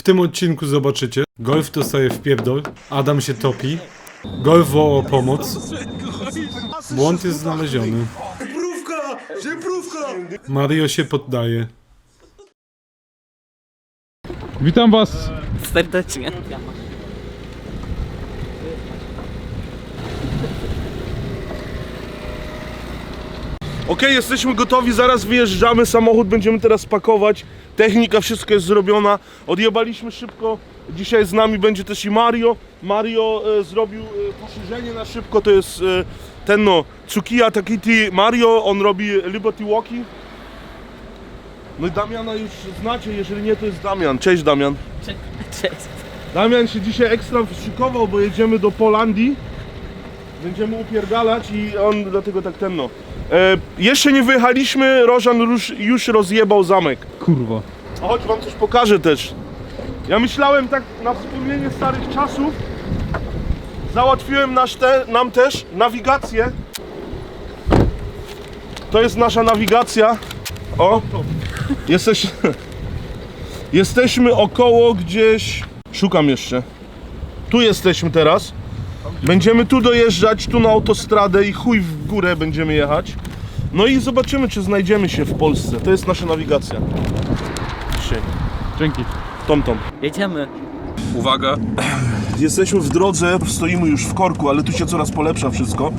W tym odcinku zobaczycie. Golf dostaje w pierdol, Adam się topi, Golf woła o pomoc, błąd jest znaleziony, Żebrówka! Żebrówka! Mario się poddaje. Witam was Serdecznie. Okej, jesteśmy gotowi, zaraz wyjeżdżamy, samochód będziemy teraz pakować. Technika, wszystko jest zrobiona. Odjebaliśmy szybko. Dzisiaj z nami będzie też i Mario. Mario e, zrobił e, poszerzenie na szybko, to jest e, ten no, Tsukiya Takiti Mario, on robi Liberty Walking. No i Damiana już znacie, jeżeli nie to jest Damian. Cześć Damian. Cześć. Damian się dzisiaj ekstra szykował, bo jedziemy do Polandii. Będziemy upierdalać i on dlatego tak tenno. E, jeszcze nie wyjechaliśmy, Rożan już, już rozjebał zamek. Kurwa. A chodź wam coś pokażę też. Ja myślałem tak na wspomnienie starych czasów. Załatwiłem nasz te, nam też nawigację. To jest nasza nawigacja. O, jesteś, jesteśmy około gdzieś. Szukam jeszcze. Tu jesteśmy teraz. Będziemy tu dojeżdżać, tu na autostradę i chuj w górę będziemy jechać. No i zobaczymy, czy znajdziemy się w Polsce. To jest nasza nawigacja. Dzisiaj. Dzięki. Tom Tom. Jedziemy. Uwaga. Jesteśmy w drodze, stoimy już w korku, ale tu się coraz polepsza wszystko.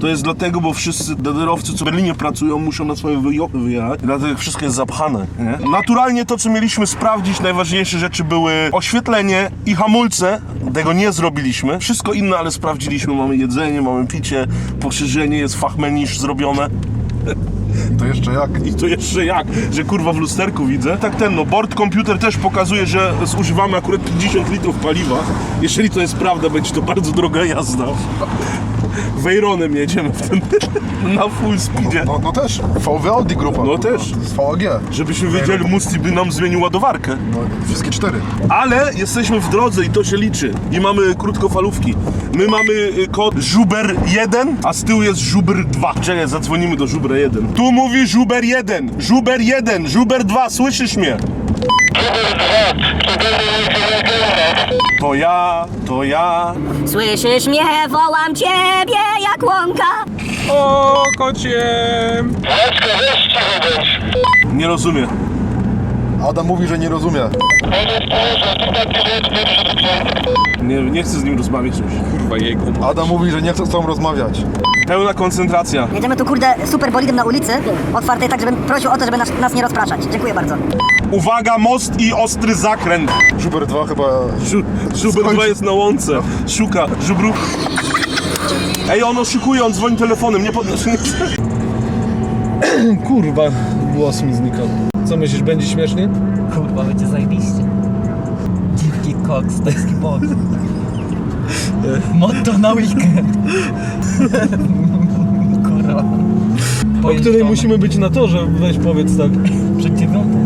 To jest dlatego, bo wszyscy daderowcy, co w Berlinie pracują, muszą na swoje wyjopy wyjechać. Dlatego wszystko jest zapchane. Nie? Naturalnie to, co mieliśmy sprawdzić, najważniejsze rzeczy były oświetlenie i hamulce. Tego nie zrobiliśmy. Wszystko inne, ale sprawdziliśmy. Mamy jedzenie, mamy picie, poszerzenie jest fachmenisz zrobione. To jeszcze jak? I to jeszcze jak, że kurwa w lusterku widzę. Tak ten, no board komputer też pokazuje, że zużywamy akurat 50 litrów paliwa. Jeżeli to jest prawda, będzie to bardzo droga jazda. Wejronem jedziemy w ten, na full speedzie. No, no też, VW Audi grupa. No też. Z VAG. Żebyśmy wiedzieli, Musti by nam zmienił ładowarkę. No, wszystkie cztery. Ale jesteśmy w drodze i to się liczy. I mamy krótkofalówki. My mamy y, kod Żuber 1, a z tyłu jest Żuber 2. Czekaj, zadzwonimy do Żubra 1. Tu mówi Żuber 1, Żuber 1, Żuber 2, słyszysz mnie? To ja, to ja. Słyszysz mnie, wołam ciebie jak łąka. O, kociem! Nie rozumiem. Adam mówi, że nie rozumie. Nie, nie chcę z nim rozmawiać już. Kurwa jego. Adam mówi, że nie chce z tobą rozmawiać. Pełna koncentracja. Jedziemy tu kurde super bolidem na ulicy, otwartej tak, żebym prosił o to, żeby nas, nas nie rozpraszać. Dziękuję bardzo. Uwaga, most i ostry zakręt. Super 2 chyba... Żu, żuber Skończy- 2 jest na łące. Szuka, żubru. Ej, on oszukuje, on dzwoni telefonem, nie podnosi. Kurwa, głos mi znikał. Co myślisz, będzie śmiesznie? Kurwa, będzie zajebiście. Koks, to jest. Motto na weekend. Kurwa. O której musimy być na torze, weź powiedz tak. Przed dziewiątą.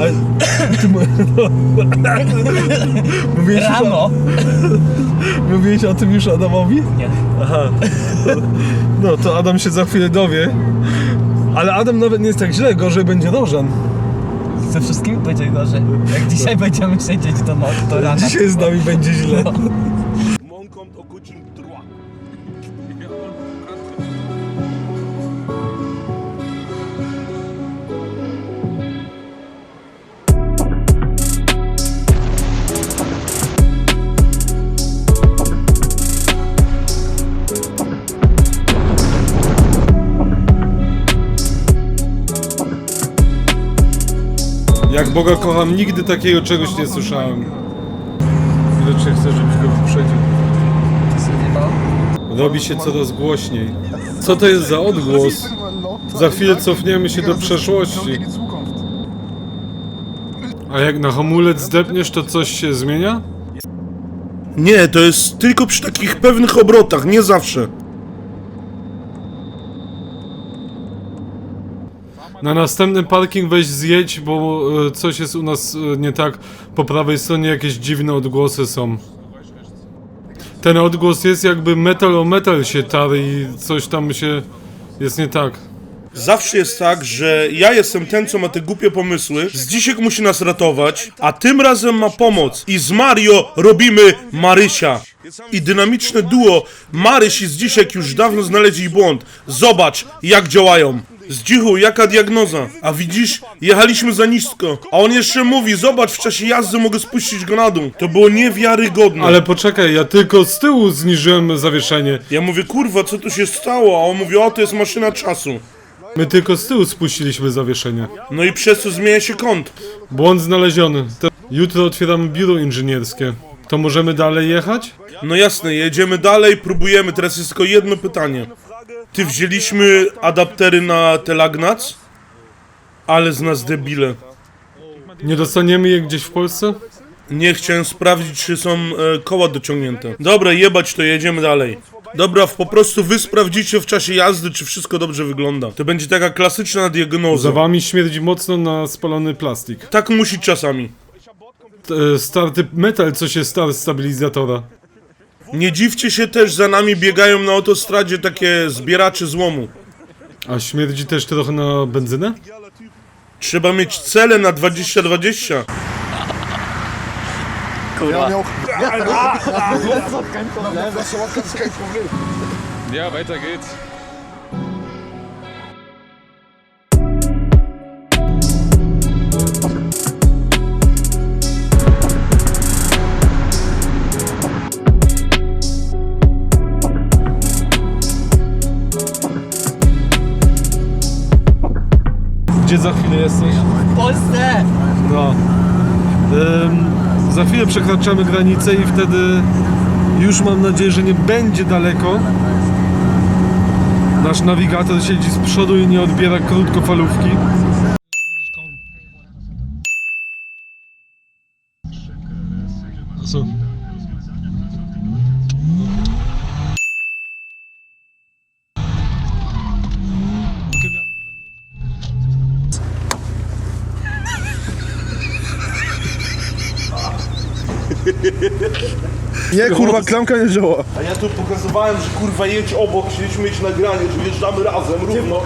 Ale ty mu- mówiłeś, już Rano. o, mówiłeś o tym już Adamowi? Nie. Aha. No to Adam się za chwilę dowie. Ale Adam nawet nie jest tak źle, gorzej będzie Rożan. Ze wszystkimi będzie gorzej. Jak dzisiaj będziemy siedzieć do nocy, to rano. Dzisiaj z nami będzie źle. Mon Jak Boga kocham, nigdy takiego czegoś nie słyszałem. Widocznie chcę, żebyś go wyprzedził. Robi się coraz głośniej. Co to jest za odgłos? Za chwilę cofniemy się do przeszłości. A jak na hamulec zdepniesz, to coś się zmienia? Nie, to jest tylko przy takich pewnych obrotach, nie zawsze. Na następny parking weź zjedź, bo e, coś jest u nas e, nie tak. Po prawej stronie jakieś dziwne odgłosy są. Ten odgłos jest jakby metal o metal się tarł i coś tam się jest nie tak. Zawsze jest tak, że ja jestem ten, co ma te głupie pomysły. Zdzisiek musi nas ratować, a tym razem ma pomoc. I z Mario robimy Marysia. I dynamiczne duo Maryś i Zdzisiek już dawno znaleźli błąd. Zobacz, jak działają. Zdzichu, jaka diagnoza? A widzisz, jechaliśmy za nisko. A on jeszcze mówi, zobacz, w czasie jazdy mogę spuścić go na dół. To było niewiarygodne. Ale poczekaj, ja tylko z tyłu zniżyłem zawieszenie. Ja mówię, kurwa, co tu się stało? A on mówi, o, to jest maszyna czasu. My tylko z tyłu spuściliśmy zawieszenie. No i przez to zmienia się kąt. Błąd znaleziony. Jutro otwieramy biuro inżynierskie. To możemy dalej jechać? No jasne, jedziemy dalej, próbujemy. Teraz jest tylko jedno pytanie. Ty wzięliśmy adaptery na Telagnac? Ale z nas debile. Nie dostaniemy je gdzieś w Polsce? Nie chciałem sprawdzić, czy są e, koła dociągnięte. Dobra, jebać to, jedziemy dalej. Dobra, po prostu wy sprawdzicie w czasie jazdy, czy wszystko dobrze wygląda. To będzie taka klasyczna diagnoza. Za wami śmierdzi mocno na spalony plastik. Tak musi czasami. T- e, Starty metal, co się stary stabilizatora. Nie dziwcie się też, za nami biegają na autostradzie takie zbieracze złomu. A śmierdzi też trochę na benzynę? Trzeba mieć cele na 2020. Ja miał... Ja, weiter geht's. Gdzie za chwilę jesteś? W Polsce! No. Ym, za chwilę przekraczamy granicę i wtedy już mam nadzieję, że nie będzie daleko. Nasz nawigator siedzi z przodu i nie odbiera krótkofalówki. Co? Nie, kurwa, klamka nie działa. A ja tu pokazywałem, że kurwa jedź obok, chcieliśmy mieć nagranie, że jeżdżamy razem równo.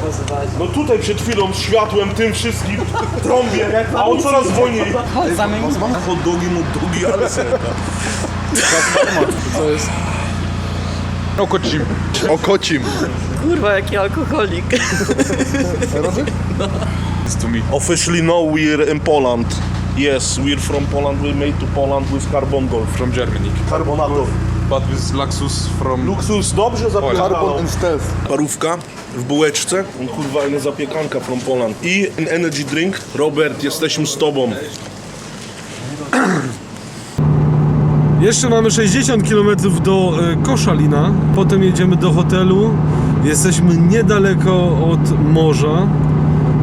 No tutaj przed chwilą z światłem, tym wszystkim, trąbię, a on coraz wolniej. Chodź, zamień. Hot dogi, hot dogi, ale serka. Okocim. O kocim. Kurwa, jaki alkoholik. To me. Officially no, we're in Poland. Yes, we're from Poland, we made to Poland with carbon golf. From Germany. Carbonato. But with Laxus from... Luksus, dobrze and stealth. Parówka w bułeczce. Kurwa, inna zapiekanka from Poland. I an energy drink. Robert, jesteśmy z tobą. Jeszcze mamy 60 km do e, Koszalina, potem jedziemy do hotelu. Jesteśmy niedaleko od morza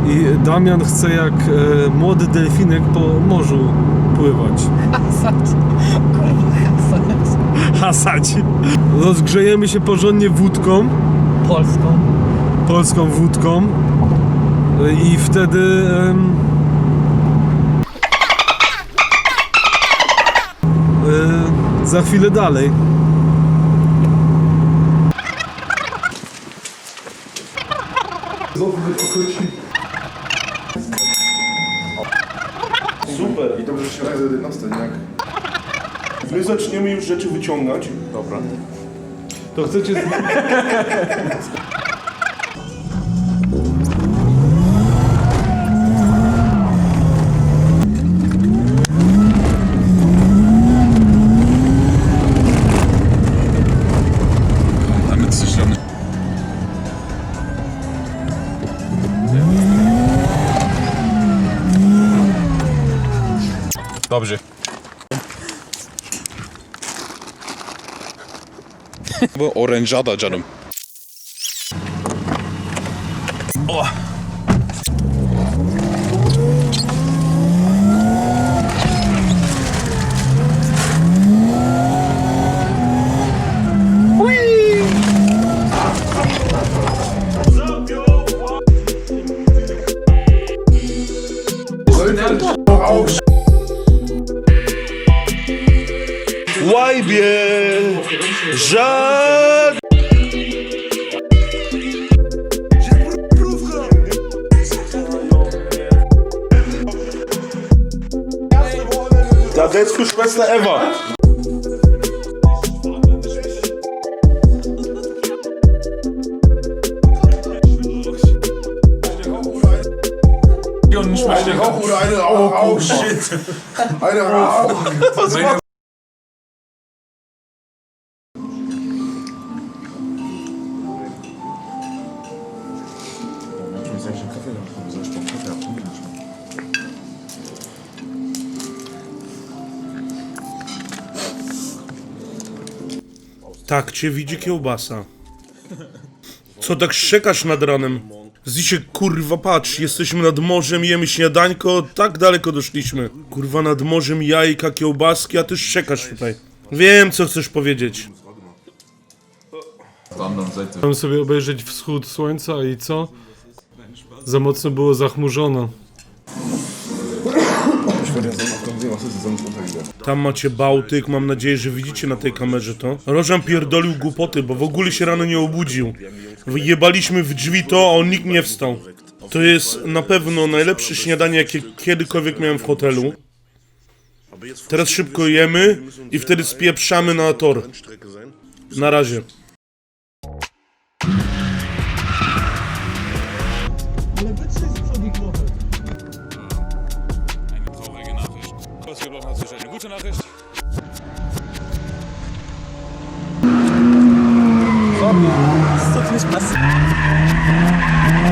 i Damian chce jak e, młody delfinek po morzu pływać. Hasać. Rozgrzejemy się porządnie wódką, Polską. polską wódką e, i wtedy em, e, za chwilę dalej. Super. I na 11, nie? My zaczniemy już rzeczy wyciągać. Dobra. To chcecie... Dobrze. Bu oranjada canım. Highschool-Schwester ever. Ich möchte auch oder eine Rauch. Oh, oh, shit. Eine Rauch. Tak cię widzi kiełbasa. Co tak szczekasz nad ranem? Zisie, kurwa, patrz, jesteśmy nad morzem, jemy śniadańko, tak daleko doszliśmy. Kurwa, nad morzem jajka, kiełbaski, a ty szczekasz tutaj. Wiem, co chcesz powiedzieć. Chciałem sobie obejrzeć wschód słońca i co? Za mocno było zachmurzone. Tam macie Bałtyk, mam nadzieję, że widzicie na tej kamerze to. Rożan pierdolił głupoty, bo w ogóle się rano nie obudził. Wyjebaliśmy w drzwi to, a on nikt nie wstał. To jest na pewno najlepsze śniadanie, jakie kiedykolwiek miałem w hotelu. Teraz szybko jemy i wtedy spieprzamy na tor. Na razie. gute Nachricht. Sorry, das ist doch nicht passiert.